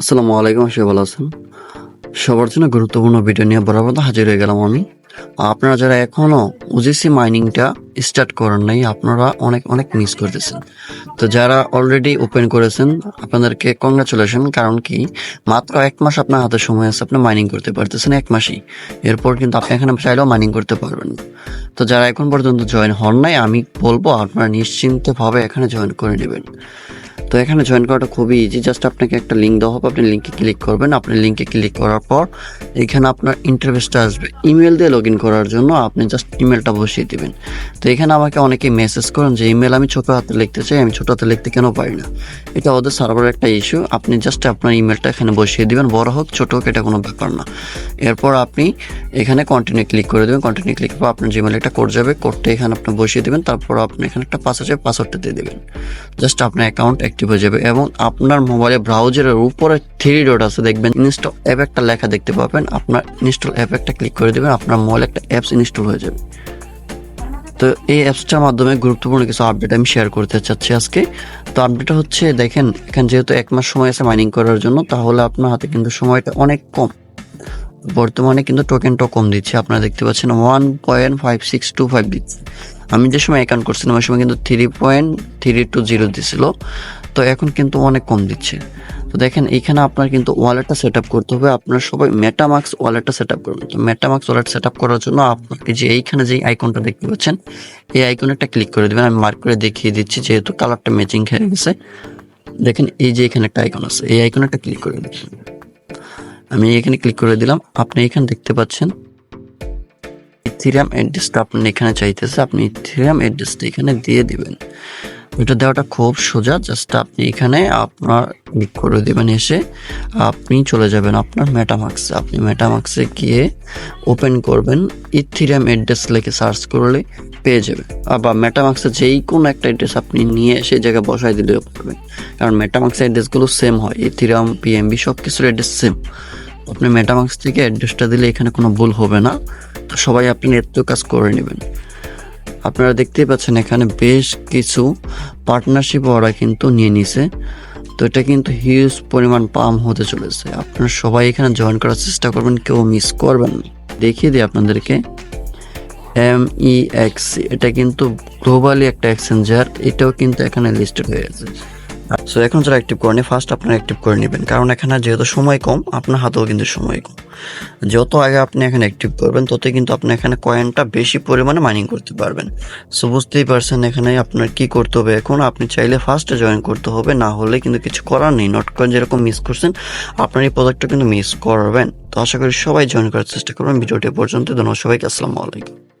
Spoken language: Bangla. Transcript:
আসসালামু আলাইকুম সবাই ভালো আছেন। সবার জন্য গুরুত্বপূর্ণ ভিডিও নিয়ে বরাবর হাজির হয়ে গেলাম আমি। আপনারা যারা এখনও ওজিসি মাইনিংটা স্টার্ট করেন নাই, আপনারা অনেক অনেক মিস করতেছেন। তো যারা অলরেডি ওপেন করেছেন, আপনাদেরকে কংগ্রাচুলেশন কারণ কি, মাত্র এক মাস আপনার হাতে সময় আছে, আপনি মাইনিং করতে পারতেছেন এক মাসই। এরপর কিন্তু আপনি এখানে চাইলেও মাইনিং করতে পারবেন। তো যারা এখন পর্যন্ত জয়েন হন নাই, আমি বলব আপনারা নিশ্চিন্তভাবে এখানে জয়েন করে নেবেন। তো এখানে জয়েন করাটা খুবই ইজি জাস্ট আপনাকে একটা লিঙ্ক দেওয়া হবে। আপনি লিঙ্কে ক্লিক করবেন। আপনি লিঙ্কে ক্লিক করার পর এখানে আপনার ইন্টারভেসটা আসবে। ইমেল দিয়ে লগ ইন করার জন্য আপনি জাস্ট ইমেলটা বসিয়ে দিবেন। তো এখানে আমাকে অনেকে মেসেজ করেন যে ইমেল আমি ছোটো হাতে লিখতে চাই। আমি ছোটো হাতে লিখতে কেন পারি না? এটা ওদের সার্ভারের একটা ইস্যু আপনি জাস্ট আপনার ইমেলটা এখানে বসিয়ে দিবেন। বড় হোক, ছোটো হোক, এটা কোনো ব্যাপার না। এরপর আপনি এখানে কন্টিনিউ ক্লিক করে দেবেন। কন্টিনিউ ক্লিক করে আপনার জিমেল একটা কোড যাবে। কোডটা এখানে আপনি বসিয়ে দেবেন। তারপর আপনি এখানে একটা পাসওয়ার্ড পাসওয়ার্ডটা দিয়ে দেবেন। জাস্ট আপনার অ্যাকাউন্ট অ্যাক্টিভ হয়ে যাবে এবং আপনার মোবাইলে ব্রাউজারের উপরে থ্রি ডট আছে, দেখবেন ইনস্টল অ্যাপ একটা লেখা দেখতে পাবেন, আপনার ইনস্টল অ্যাপ একটা ক্লিক করে দেবেন, আপনার মোবাইলে একটা অ্যাপস ইনস্টল হয়ে যাবে। তো এই অ্যাপসটার মাধ্যমে গুরুত্বপূর্ণ কিছু আপডেট আমি শেয়ার করতে চাচ্ছি আজকে। তো আপডেটটা হচ্ছে, দেখেন, এখানে যেহেতু এক মাস সময় আছে মাইনিং করার জন্য, তাহলে আপনার হাতে কিন্তু সময়টা অনেক কম। বর্তমানে কিন্তু টোকেনটাও কম দিচ্ছে, আপনারা দেখতে পাচ্ছেন one point five six two five দিচ্ছে। আমি যে সময় অ্যাকাউন্ট করছিলাম, ওই সময় কিন্তু three point three two zero দিছিল। তো এখন কিন্তু অনেক কম দিচ্ছে। তো দেখেন এইখানে আপনার কিন্তু ওয়ালেটটা সেট আপ করতে হবে। আপনার সবাই মেটামাক্স ওয়ালেটটা সেট আপ করবেন তো মেটামাক্স ওয়ালেট সেট আপ করার জন্য আপনাকে যে এইখানে যে আইকনটা দেখতে পাচ্ছেন, এই আইকনে একটা ক্লিক করে দেবেন। আমি মার্ক করে দেখিয়ে দিচ্ছি যেহেতু কালারটা ম্যাচিং হয়ে গেছে। দেখেন, এই যে এখানে একটা আইকন আছে, এই আইকনে একটা ক্লিক করে দেবেন আমি এখানে ক্লিক করে দিলাম। আপনি এখানে দেখতে পাচ্ছেন ইথিরিয়াম অ্যাড্রেসটা আপনি এখানে চাইতেছে। আপনি ইথিরিয়াম অ্যাড্রেসটা এখানে দিয়ে দিবেন। ওইটা দেওয়াটা খুব সোজা জাস্ট আপনি এখানে আপনার ক্লিক করে দেবেন এসে, আপনি চলে যাবেন আপনার মেটামাক্সে আপনি মেটামাক্সে গিয়ে ওপেন করবেন ইথিরিয়াম অ্যাড্রেস লেখে সার্চ করলে পেয়ে যাবেন। আবার মেটামাক্সে যেই কোনো একটা অ্যাড্রেস আপনি নিয়ে সেই জায়গায় বসাই দিলেও পারবেন। কারণ মেটামাক্সের অ্যাড্রেসগুলো সেম হয় ইথিরিয়াম পিএমবি সব কিছুর অ্যাড্রেস সেম আপনি মেটামাক্স থেকে অ্যাড্রেসটা দিলে এখানে কোনো ভুল হবে না। তো সবাই আপনি এত কাজ করে নেবেন। আপনারা দেখতেই পাচ্ছেন এখানে বেশ কিছু পার্টনারশিপ ওরা কিন্তু নিয়ে নিছে। তো এটা কিন্তু হিউজ পরিমাণ পাম হতে চলেছে। আপনারা সবাই এখানে জয়েন করার চেষ্টা করবেন, কেউ মিস করবেন না। দেখিয়ে দিই আপনাদেরকে। এম ই এক্স এটা কিন্তু গ্লোবালি একটা এক্সচেঞ্জার এটাও কিন্তু এখানে লিস্টেড হয়ে আছে। সো এখন যারা অ্যাক্টিভ করেনি ফার্স্ট আপনারা অ্যাক্টিভ করে নেবেন। কারণ এখানে যেহেতু সময় কম, আপনার হাতেও কিন্তু সময় কম। যত আগে আপনি এখানে অ্যাক্টিভ করবেন, ততই কিন্তু আপনি এখানে কয়েনটা বেশি পরিমাণে মাইনিং করতে পারবেন। সো বুঝতেই পারছেন এখানে আপনার কি করতে হবে এখন? আপনি চাইলে ফার্স্টে জয়েন করতে হবে, না হলে কিন্তু কিছু করার নেই। নট কয়েন যেরকম মিস করছেন, আপনার এই প্রোডাক্টটা কিন্তু মিস করবেন। তো আশা করি সবাই জয়েন করার চেষ্টা করবেন। ভিডিওটি পর্যন্ত ধন্যবাদ সবাইকে। আসসালামু আলাইকুম।